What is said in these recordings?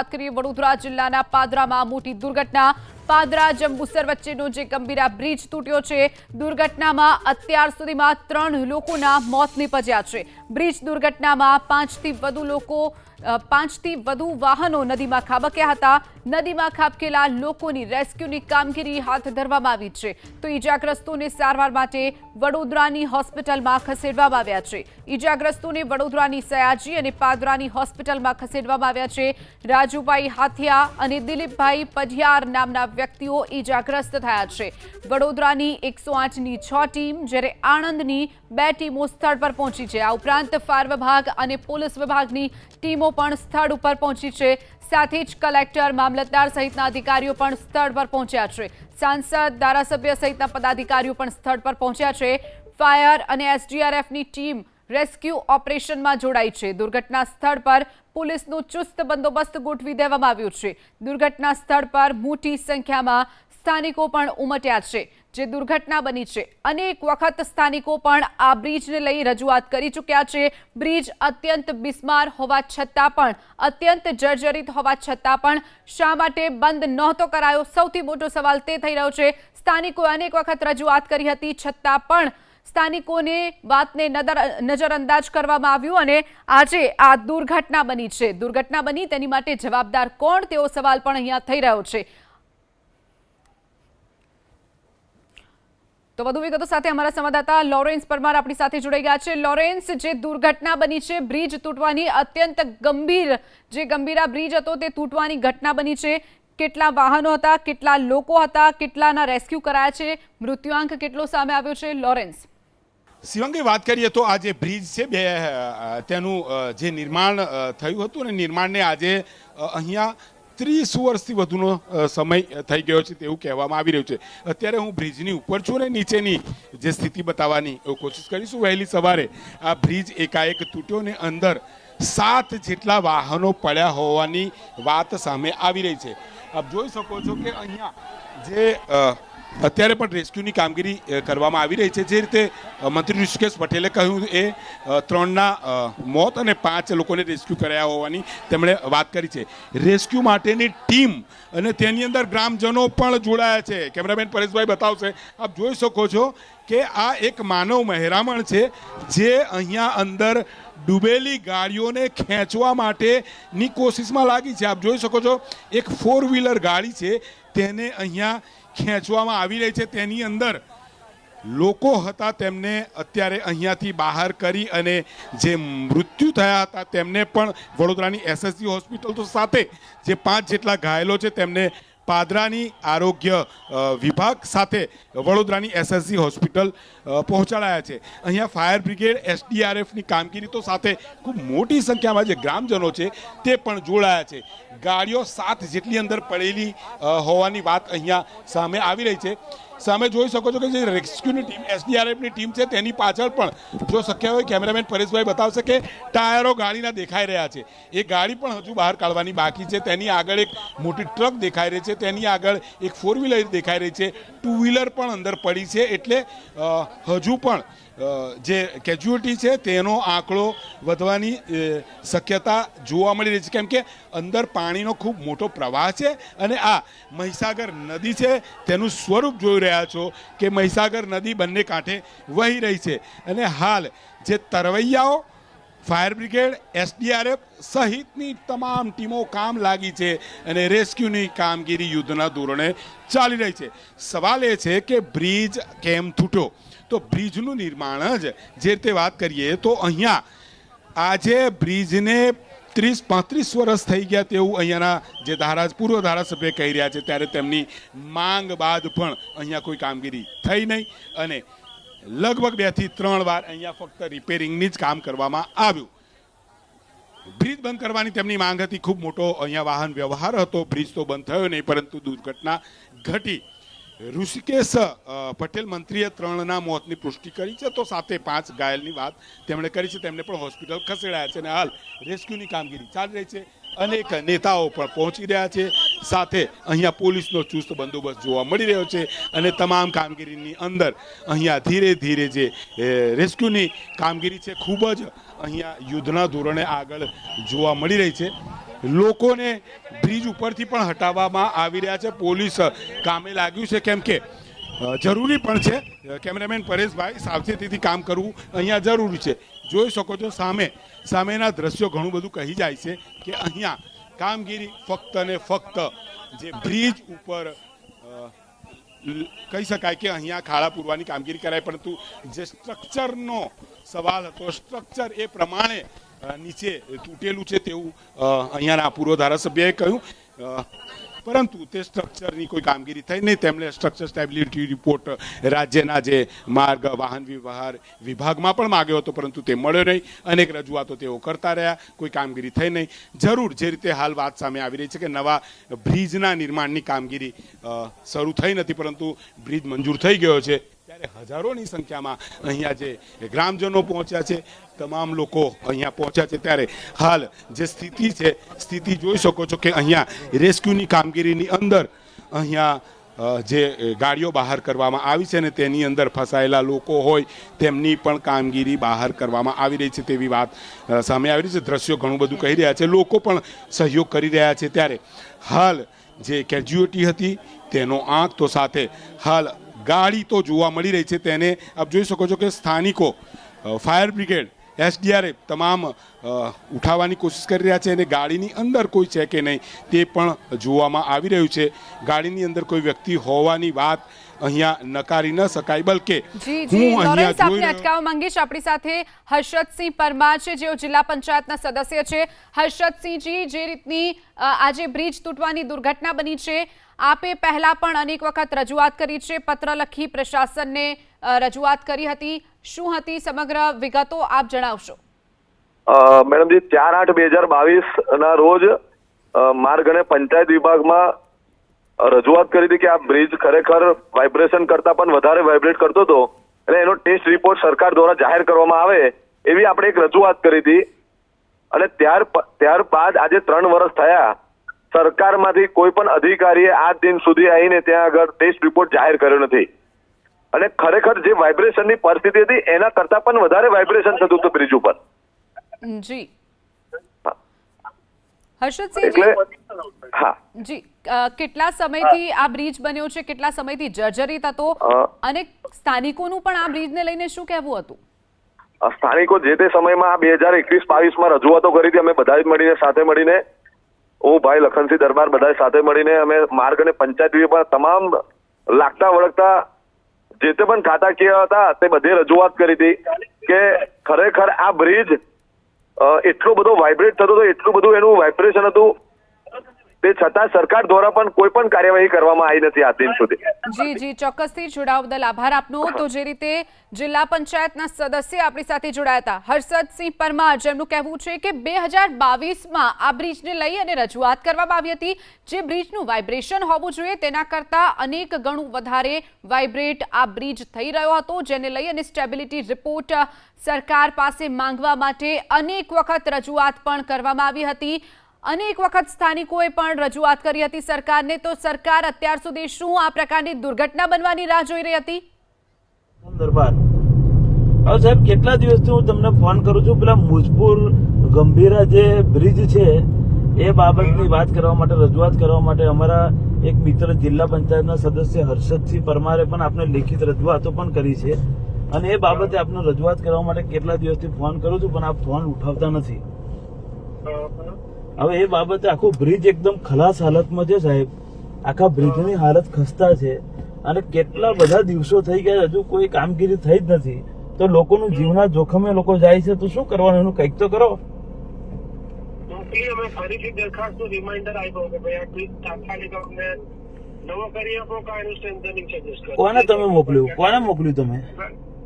વાત કરીએ વડોદરા જિલ્લાના પાદરામાં મોટી દુર્ઘટના. પાદરા જંબુસર વચ્ચેનો જે ગંભીરા બ્રિજ તૂટ્યો છે, દુર્ઘટનામાં અત્યાર સુધીમાં ત્રણ લોકોના મોત નિપજ્યા છે. બ્રિજ દુર્ઘટનામાં પાંચથી વધુ લોકો પાંચથી વધુ વાહનો નદીમાં ખાબક્યા હતા. નદીમાં ખાબકેલા લોકોની રેસ્ક્યુની કામગીરી હાથ ધરવામાં આવી છે. તો ઈજાગ્રસ્તોને સારવાર માટે વડોદરાની હોસ્પિટલમાં ખસેડવામાં આવ્યા છે. ઈજાગ્રસ્તોને વડોદરાની સયાજી અને પાદરાની હોસ્પિટલમાં ખસેડવામાં આવ્યા છે. રાજુભાઈ હાથિયા અને દિલીપભાઈ પઢિયાર નામના વ્યક્તિઓ ઈજાગ્રસ્ત થયા છે. વડોદરાની એકસો આઠની છ ટીમ, જ્યારે આણંદની બે ટીમો સ્થળ પર પહોંચી છે. આ ઉપરાંત ફાયર વિભાગ અને પોલીસ વિભાગની ટીમો પણ સ્થળ ઉપર પહોંચી છે. સાથે જ કલેક્ટર, મામલતદાર સહિતના અધિકારીઓ પણ સ્થળ પર પહોંચ્યા છે. સાંસદ, ધારાસભ્ય સહિતના પદાધિકારીઓ પણ સ્થળ પર પહોંચ્યા છે. ફાયર અને એસડીઆરએફની ટીમ રેસ્ક્યુ ઓપરેશનમાં જોડાઈ છે. દુર્ઘટના સ્થળ પર પોલીસનું ચુસ્ત બંદોબસ્ત ગોઠવી દેવામાં આવ્યું છે. દુર્ઘટના સ્થળ પર મોટી સંખ્યામાં સ્થાનિકો પણ ઉમટ્યા છે. જે દુર્ઘટના બની છે. અનેક વખત સ્થાનિકો પણ આ બ્રિજને લઈ રજૂઆત કરી ચૂક્યા છે. બ્રિજ અત્યંત બિસ્માર હોવા છતાં પણ, અત્યંત જર્જરિત હોવા છતાં પણ શા માટે બંધ નહોતો કરાયો? સૌથી મોટો સવાલ તે થઈ રહ્યો છે. સ્થાનિકોએ અનેક વખત રજૂઆત કરી હતી. છતાં પણ સ્થાનિકોને વાતને નજરઅંદાજ કરવામાં આવ્યું અને આજે આ દુર્ઘટના બની છે. દુર્ઘટના બની તેની માટે જવાબદાર કોણ? તેવો સવાલ પણ અહીંયા થઈ રહ્યો છે. તો વધુ વિગતો સાથે અમારા સંવાદદાતા લોરેન્સ પરમાર આપણી સાથે જોડાઈ ગયા છે. લોરેન્સ, જે દુર્ઘટના બની છે, બ્રિજ તૂટવાની અત્યંત ગંભીર, જે ગંભીરા બ્રિજ હતો તે તૂટવાની ઘટના બની છે. કેટલા વાહનો હતા, કેટલા લોકો હતા, કેટલાના રેસ્ક્યુ કરાયા છે, મૃત્યુઆંક કેટલો સામે આવ્યો છે? લોરેન્સ. શિવંગી, વાત કરીએ તો આ જે બ્રિજ છે, બે તેનું જે નિર્માણ થયું હતું અને નિર્માણને આજે અહીંયા ત્રીસ વર્ષથી વધુનો સમય થઈ ગયો છે તેવું કહેવામાં આવી રહ્યું છે. અત્યારે હું બ્રિજની ઉપર છું ને નીચેની જે સ્થિતિ બતાવવાની કોશિશ કરીશું વહેલી સવારે. આ બ્રિજ એકાએક તૂટ્યો ને અંદર સાત જેટલા વાહનો પડ્યા હોવાની વાત સામે આવી રહી છે. આપ જોઈ શકો છો કે અહીંયા જે અત્યારે પણ રેસ્ક્યુની કામગીરી કરવામાં આવી રહી છે. જે રીતે મંત્રી ઋષિકેશ પટેલે કહ્યું એ ત્રણના મોત અને પાંચ લોકોને રેસ્ક્યુ કર્યા હોવાની તેમણે વાત કરી છે. રેસ્ક્યુ માટેની ટીમ અને તેની અંદર ગ્રામજનો પણ જોડાયા છે. કેમેરામેન પરેશભાઈ બતાવશે. આપ જોઈ શકો છો કે આ એક માનવ મહેરામણ છે, જે અહીંયા અંદર ડૂબેલી ગાડીઓને ખેંચવા માટેની કોશિશમાં લાગી છે. આપ જોઈ શકો છો, એક ફોર વ્હીલર ગાડી છે, તેને અહીંયા ખેંચવામાં આવી રહી છે તેની અંદર લોકો હતા તેમને અત્યારે અહીંયાથી બહાર કરી અને જે મૃત્યુ થયા હતા તેમને પણ વડોદરાની એસએસજી હોસ્પિટલ તો સાથે જે પાંચ જેટલા ઘાયલો છે તેમને પાદરાની આરોગ્ય વિભાગ સાથે વડોદરાની એસએસજી હોસ્પિટલ પહોંચાડાયા છે. અહીંયા ફાયર બ્રિગેડ એસડીઆરએફની કામગીરી તો સાથે ખૂબ મોટી સંખ્યામાં જે ગ્રામજનો છે તે પણ જોડાયા છે. ગાડીઓ સાત જેટલી અંદર પડેલી હોવાની વાત અહીંયા સામે આવી રહી છે. સામે જોઈ શકો છો કે જે રેસ્ક્યુની ટીમ, એસડીઆરએફની ટીમ છે, તેની પાછળ પણ જો શક્ય હોય કેમેરામેન પરેશભાઈ બતાવશે કે ટાયરો ગાડીના દેખાઈ રહ્યા છે. એ ગાડી પણ હજુ બહાર કાઢવાની બાકી છે. તેની આગળ એક મોટી ટ્રક દેખાઈ રહી છે. તેની આગળ એક ફોર વ્હીલર દેખાઈ રહી છે. ટુ વ્હીલર પણ અંદર પડી છે. એટલે હજુ પણ જે કેજ્યુઅલિટી છે, તેનો આંકડો વધવાની શક્યતા જોવા મળી રહી છે. કેમ કે અંદર પાણીનો ખૂબ મોટો પ્રવાહ છે અને આ મહીસાગર નદી છે, તેનું સ્વરૂપ જોઈ રહ્યા છો કે મહીસાગર નદી બંને કાંઠે વહી રહી છે. અને હાલ જે તરવૈયાઓ ફાયર બ્રિગેડ, એસડીઆરએફ સહિતની તમામ ટીમો કામ લાગી છે અને રેસ્ક્યુની કામગીરી યુદ્ધના ધોરણે ચાલી રહી છે. સવાલ એ છે કે બ્રિજ કેમ તૂટ્યો? તો બ્રિજનું નિર્માણ જ જે રીતે વાત કરીએ તો અહીંયા આજે બ્રિજને ત્રીસ, પાંત્રીસ વર્ષ થઈ ગયા તેવું અહીંયાના જે ધારા પૂર્વ ધારાસભ્ય કહી રહ્યા છે, ત્યારે તેમની માંગ બાદ પણ અહીંયા કોઈ કામગીરી થઈ નહીં. અને લગભગ બેથી ત્રણ વાર અહીંયા ફક્ત રિપેરિંગની જ કામ કરવામાં આવ્યું. બ્રિજ બંધ કરવાની તેમની માંગ હતી. ખૂબ મોટો અહીંયા વાહન વ્યવહાર હતો. બ્રિજ તો બંધ થયો નહીં, પરંતુ દુર્ઘટના ઘટી. ઋષિકેશ પટેલ મંત્રીએ ત્રણના મોતની પુષ્ટિ કરી છે, તો સાથે પાંચ ઘાયલની વાત તેમણે કરી છે. તેમને પણ હોસ્પિટલ ખસેડાયા છે અને હાલ રેસ્ક્યુની કામગીરી ચાલી રહી છે. અનેક નેતાઓ પણ પહોંચી રહ્યા છે. સાથે અહીંયા પોલીસનો ચુસ્ત બંદોબસ્ત જોવા મળી રહ્યો છે અને તમામ કામગીરીની અંદર અહીંયા ધીરે ધીરે જે રેસ્ક્યુની કામગીરી છે ખૂબ જ અહીંયા યુદ્ધના ધોરણે આગળ જોવા મળી રહી છે. લોકોને બ્રિજ ઉપરથી પણ હટાવવામાં આવી રહ્યા છે. પોલીસ કામે લાગ્યું છે કેમ કે જરૂરી પણ છે. કેમેરામેન પરેશભાઈ સાવચેતીથી કામ કરવું અહીંયા જરૂરી છે. જોઈ શકો છો સામે, સામેના દ્રશ્યો ઘણું બધું કહી જાય છે કે અહીંયા કામગીરી ફક્ત ને ફક્ત જે બ્રિજ ઉપર કહી શકાય કે અહીંયા ખાડા પૂરવાની કામગીરી કરાય, પરંતુ જે સ્ટ્રક્ચરનો સવાલ હતો, સ્ટ્રક્ચર એ પ્રમાણે નીચે તૂટેલું છે તેવું અહીંયાના પૂર્વ ધારાસભ્યએ કહ્યું. પરંતુ તે સ્ટ્રક્ચરની કોઈ કામગીરી થઈ નહીં. તેમણે સ્ટ્રક્ચર સ્ટેબિલિટી રિપોર્ટ રાજ્યના જે માર્ગ, વાહન વ્યવહાર વિભાગમાં પણ માગ્યો હતો, પરંતુ તે મળ્યો નહીં. અનેક રજૂઆતો તેઓ કરતા રહ્યા. કોઈ કામગીરી થઈ નહીં. જરૂર જે રીતે હાલ વાત સામે આવી રહી છે કે નવા બ્રિજના નિર્માણની કામગીરી શરૂ થઈ નથી, પરંતુ બ્રિજ મંજૂર થઈ ગયો છે. ત્યારે હજારોની સંખ્યામાં અહીંયા જે ગ્રામજનો પહોંચ્યા છે, તમામ લોકો અહીંયા પહોંચ્યા છે. ત્યારે હાલ જે સ્થિતિ છે, સ્થિતિ જોઈ શકો છો કે અહીંયા રેસ્ક્યુની કામગીરીની અંદર અહીંયા જે ગાડીઓ બહાર કરવામાં આવી છે ને તેની અંદર ફસાયેલા લોકો હોય, તેમની પણ કામગીરી બહાર કરવામાં આવી રહી છે તેવી વાત સામે આવી રહી છે. દ્રશ્યો ઘણું બધું કહી રહ્યા છે. લોકો પણ સહયોગ કરી રહ્યા છે. ત્યારે હાલ જે કેજ્યુઅલિટી હતી તેનો આંક તો સાથે હાલ ગાડી તો જોવા મળી રહી છે. તેને આપ જોઈ શકો છો કે સ્થાનિકો ફાયર બ્રિગેડ એસડીઆરએફ તમામ ઉઠાવવાની કોશિશ કરી રહ્યા છે અને ગાડીની અંદર કોઈ છે કે નહીં તે પણ જોવામાં આવી રહ્યું છે. ગાડીની અંદર કોઈ વ્યક્તિ હોવાની વાત અહીંયા નકારી ન શકાય બલકે હું અહીંયા જોઈ અટકાવવા માંગીશ આપણી સાથે હર્ષદસિંહ પરમાર છે જેઓ જિલ્લા પંચાયતના સદસ્ય છે. હર્ષદસિંહજી જે રીતની આજે બ્રિજ તૂટવાની દુર્ઘટના બની છે. આપે પહેલા પણ અનેક વખત રજૂઆત કરી છે. પત્ર લખી પ્રશાસનને રજૂઆત કરી હતી. શું હતી સમગ્ર વિગતો આપ જણાવશો. મેડમજી, ચાર આઠ બે હજાર બાવીસ ના રોજ માર્ગ અને પંચાયત વિભાગમાં રજૂઆત કરી હતી કે આ બ્રિજ ખરેખર વાઇબ્રેશન કરતા પણ વધારે વાઇબ્રેટ કરતો હતો એટલે એનો ટેસ્ટ રિપોર્ટ સરકાર દ્વારા જાહેર કરવામાં આવે એવી આપણે એક રજૂઆત કરી હતી. અને ત્યાર ત્યારબાદ આજે ત્રણ વર્ષ થયા સરકારમાંથી કોઈ પણ અધિકારીએ આજ દિન સુધી આવીને ત્યાં આગળ ટેસ્ટ રિપોર્ટ જાહેર કર્યો નથી. અને ખરેખર જે વાઇબ્રેશનની પરિસ્થિતિ હતી એના કરતા પણ વધારે વાઇબ્રેશન થતું હતું બ્રિજ ઉપર. જી. હા. જી. કેટલા સમયથી આ બ્રિજ બન્યો છે? કેટલા સમયથી જર્જરિત હતો? અને સ્થાનિકોનું પણ આ બ્રિજને લઈને શું કહેવું હતું? સ્થાનિકો જે તે સમયમાં બે હજાર એકવીસ બાવીસમાં રજૂઆતો કરી હતી અમે બધા જ મળીને સાથે મળીને હું ભાઈ લખનસિંહ દરબાર બધા સાથે મળીને અમે માર્ગ અને પંચાયત વિભાગ તમામ લાગતા વળગતા જે તે પણ ખાતાકીય હતા, તે બધે રજૂઆત કરી હતી કે ખરેખર આ બ્રિજ એટલો બધો વાઇબ્રેટ થતો હતો, એટલું બધું એનું વાઇબ્રેશન હતું તે છતાં સરકાર દ્વારા પણ કોઈ પણ કાર્યવાહી કરવામાં આવી નથી આ દિન સુધી. જી જી, ચોક્કસથી જોડાવા બદલ આભાર આપનો. તો જે રીતે જિલ્લા પંચાયતના સદસ્ય આપણી સાથે જોડાયા હતા, હર્ષદસિંહ પરમાર, જેમનું કહેવું છે કે બે હજાર બાવીસમાં આ બ્રિજને લઈ અને રજૂઆત કરવામાં આવી હતી. જે બ્રિજનું વાઇબ્રેશન હોવું જોઈએ, તેના કરતાં અનેક ગણું વધારે વાઇબ્રેટ આ બ્રિજ થઈ રહ્યો હતો, જેને લઈ અને સ્ટેબિલિટી રિપોર્ટ સરકાર પાસે માંગવા માટે અનેક વખત રજૂઆત પણ કરવામાં આવી હતી. અનેક વખત સ્થાનિકોએ પણ રજૂઆત કરી હતી સરકારને. તો સરકાર અત્યાર સુધી શું આ પ્રકારની દુર્ઘટના બનવાની રાહ જોઈ રહી હતી? દરબાર. હવે સાહેબ કેટલા દિવસથી હું તમને ફોન કરું છું? પેલા મુજપુર ગંભીરા જે બ્રિજ છે એ બાબતની વાત કરવા માટે રજૂઆત કરવા માટે અમારા એક મિત્ર જિલ્લા પંચાયતના સદસ્ય હર્ષદસિંહ પરમારે પણ આપણે લેખિત રજૂઆતો પણ કરી છે. અને એ બાબતે આપને રજૂઆત કરવા માટે કેટલા દિવસથી ફોન કરું છું પણ આપ ફોન ઉઠાવતા નથી. હવે એ બાબતે આખો બ્રિજ એકદમ ખલાસ હાલતમાં છે સાહેબ. આખા બ્રિજની હાલત ખસ્તા છે. અને કેટલા બધા દિવસો થઈ ગયા હજુ કોઈ કામગીરી થઈ જ નથી. તો લોકોનું જીવના જોખમે લોકો જાય છે તો શું કરવાનું? એનું કંઈક તો કરો. અમે ફરીથી દરખાસ્તનો રિમાઇન્ડર આપ્યો કે ભાઈ આ ટ્વીટ તાત્કાલિક અમને નવો કરી આપો કે એનું સ્ટ્રેન્થનિંગ સજેસ્ટ કરો. કોને તમે મોકલ્યું? કોને મોકલ્યું તમે?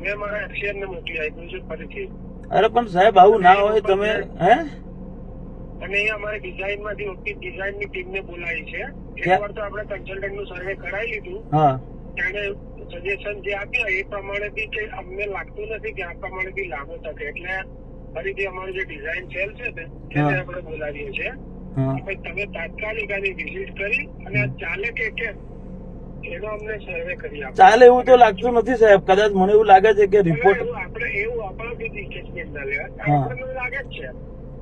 મેં મારા એક્સિયનને મોકલી આપ્યું છે ફરીથી. અરે પણ સાહેબ આવું ના હોય તમે હે? અને અમારે ડિઝાઇન ઓછી ટીમ ને બોલાવી છે? એકવાર તો આપણે કન્સલ્ટન્ટનું સર્વે કરાવી લીધું. ત્યારે સજેશન જે આપ્યા એ પ્રમાણે બી કે અમને લાગતું નથી કે આ પ્રમાણે બી લાગુ થશે. એટલે ફરીથી અમારું જે ડિઝાઇન સેલ છે ને એને આપણે બોલાવીએ છીએ. તમે તાત્કાલિક આની વિઝિટ કરી અને ચાલે કે કેમ એનો અમને સર્વે કરી આપો. ચાલે એવું તો લાગતું નથી સાહેબ. કદાચ મને એવું લાગે છે કે રિપોર્ટ આપણે એવું ના. આપણને લાગે જ છે.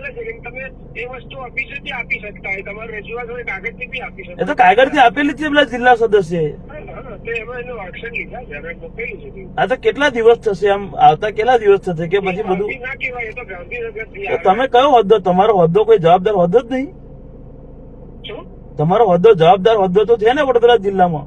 ચાલે છે કે તમે એ વસ્તુ ઓફિસેથી આપી શકતા હોય. તમારે રજૂઆત હોય કાગળથી બી આપી એ શકો તો કાગળથી આપેલી છે પેલા જિલ્લા સદસ્ય હા, તો આ તો કેટલા દિવસ થશે? આમ આવતા કેટલા દિવસ થશે કે પછી બધું. તમે કયો હોદ્દો? તમારો હોદ્દો કોઈ જવાબદાર હોદ્દો જ નહીં. તમારો હોદ્દો જવાબદાર હોદ્દો તો છે ને વડોદરા જિલ્લામાં.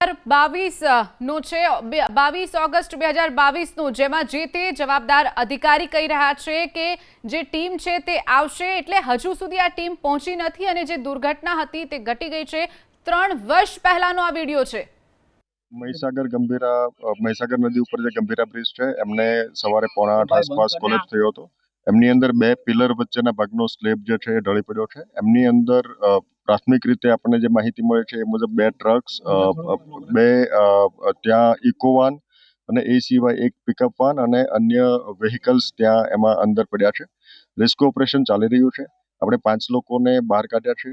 બાવીસ નો છે બાવીસ ઓગસ્ટ બે હજાર બાવીસનું જેમાં જે તે જવાબદાર અધિકારી કહી રહ્યા છે કે જે ટીમ છે તે આવશે એટલે હજુ સુધી આ ટીમ પહોંચી નથી અને જે દુર્ઘટના હતી તે ઘટી ગઈ છે. ત્રણ વર્ષ પહેલાનો આ વીડિયો છે. મહીસાગર ગંભીરા મહીસાગર નદી ઉપર જે ગંભીરા બ્રિજ છે એમને સવારે પોણા આઠ આસપાસ કોલેજ થયો હતો. એમની અંદર બે પિલર વચ્ચેના ભાગનો સ્લેબ જે છે એ ઢળી પડ્યો છે. એમની અંદર પ્રાથમિક રીતે આપણને જે માહિતી મળે છે એ મુજબ બે ટ્રક્સ બે ત્યાં ઇકોવાન અને એ સિવાય એક પિકઅપ વાન અને અન્ય વેહિકલ્સ ત્યાં એમાં અંદર પડ્યા છે. રેસ્ક્યુ ઓપરેશન ચાલી રહ્યું છે. આપણે પાંચ લોકોને બહાર કાઢ્યા છે.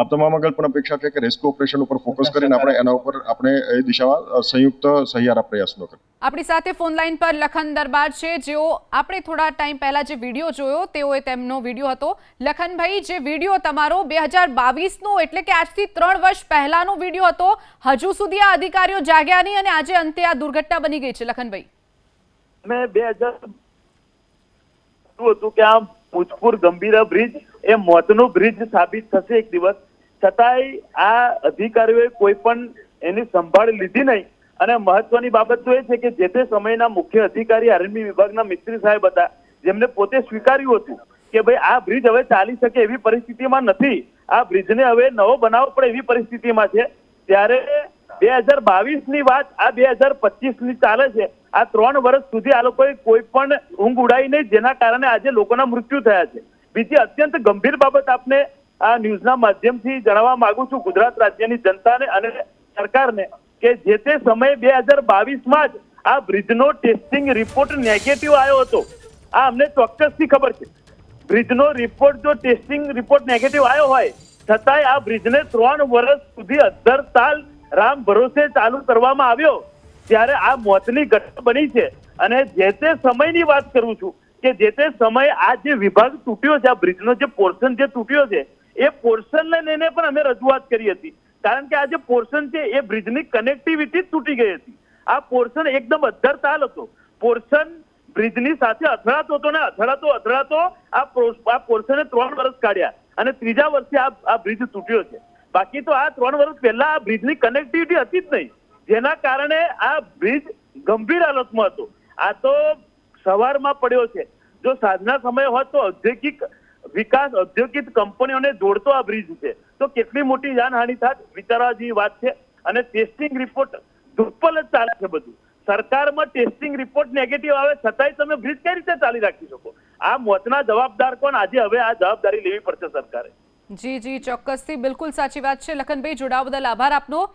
આપ તમામ આગળ પણ અપેક્ષા છે કે રેસ્ક્યુ ઓપરેશન ઉપર ફોકસ કરીને આપણે એના ઉપર આપણે એ દિશામાં સંયુક્ત સહિયારા પ્રયાસનો કરીએ. આપણી સાથે ફોન લાઈન પર લખન દરબાર છે. જેઓ આપણે થોડા ટાઈમ પહેલા જે વીડિયો જોયો તેઓએ તેમનો વીડિયો હતો. લખનભાઈ જે વીડિયો તમારો બે હજાર બાવીસનો એટલે કે આજથી ત્રણ વર્ષ પહેલાનો વીડિયો હતો. હજુ સુધી આ અધિકારીઓ જાગ્યા નહીં અને આજે અંતે આ દુર્ઘટના બની ગઈ છે. લખનભાઈ. મેં બે હજાર હતું કે આ મુજપુર ગંભીરા બ્રિજ એ મોતનો બ્રિજ સાબિત થશે એક દિવસ. છતાંય આ અધિકારીઓએ કોઈ પણ એની સંભાળ લીધી નહીં. અને મહત્વની બાબત તો એ છે કે જે તે સમયના મુખ્ય અધિકારી આર્મી વિભાગના મિસ્ત્રી સાહેબ હતા, જેમને પોતે સ્વીકાર્યું હતું કે ભાઈ આ બ્રિજ હવે ચાલી શકે એવી પરિસ્થિતિમાં નથી. આ બ્રિજને હવે નવો બનાવવો પડે એવી પરિસ્થિતિમાં છે. ત્યારે બે હજાર બાવીસની વાત આ બે હજાર પચીસની ચાલે છે. આ ત્રણ વર્ષ સુધી આ લોકોએ કોઈ પણ ઊંઘ ઉડાઈ નહીં, જેના કારણે આજે લોકોના મૃત્યુ થયા છે. બીજી અત્યંત ગંભીર બાબત આપને આ ન્યૂઝના માધ્યમથી જણાવવા માંગુ છું ગુજરાત રાજ્યની જનતાને અને સરકારને કે જે તે સમયે બે હજાર બાવીસમાં જ આ બ્રિજનો ટેસ્ટિંગ રિપોર્ટ નેગેટિવ આવ્યો હતો. આ અમને ચોક્કસથી ખબર છે. બ્રિજનો રિપોર્ટ જો ટેસ્ટિંગ રિપોર્ટ નેગેટિવ આવ્યો હોય, છતાંય આ બ્રિજને ત્રણ વર્ષ સુધી અધર તાલ રામ ભરોસે ચાલુ કરવામાં આવ્યો, ત્યારે આ મોતની ઘટના બની છે. અને જે તે સમયની વાત કરું છું કે જે તે સમયે આ જે વિભાગ તૂટ્યો છે, આ બ્રિજનો જે પોર્શન જે તૂટ્યો છે એ પોર્શનને લઈને પણ અમે રજૂઆત કરી હતી. કારણ કે આ જે પોર્શન છે, એ બ્રિજની કનેક્ટિવિટી તૂટી ગઈ હતી. આ પોર્શન એકદમ અદ્ધર તાલ હતો પોર્શન બ્રિજની સાથે અથડાતો હતો ને અથડાતો અથડાતો આ પોર્શને ત્રણ વર્ષ કાઢ્યા. અને ત્રીજા વર્ષે આ આ બ્રિજ તૂટ્યો છે. બાકી તો આ ત્રણ વર્ષ પહેલા આ બ્રિજની કનેક્ટિવિટી હતી જ નહીં. જેના કારણે આ બ્રિજ ગંભીર હાલતમાં હતો. આ તો સવારમાં પડ્યો છે. જો સાંજના સમય હોત તો ઔદ્યોગિક વિકાસ ઔદ્યોગિક કંપનીઓને જોડતો આ બ્રિજ છે. તો કેટલી મોટી જાનહાનિ થાત? વિચારવા જેવી વાત છે. અને ટેસ્ટિંગ રિપોર્ટ દુર્બલ જ ચાલે છે બધું. સરકારમાં ટેસ્ટિંગ રિપોર્ટ નેગેટિવ આવે છતાંય તમે બ્રિજ કઈ રીતે ચાલી રાખી શકો? આ મોતના જવાબદાર કોણ? આજે હવે આ જવાબદારી લેવી પડશે સરકારે. જી જી, ચોક્કસથી. બિલકુલ સાચી વાત છે. લખનભાઈ, જોડાવા બદલ આભાર આપનો.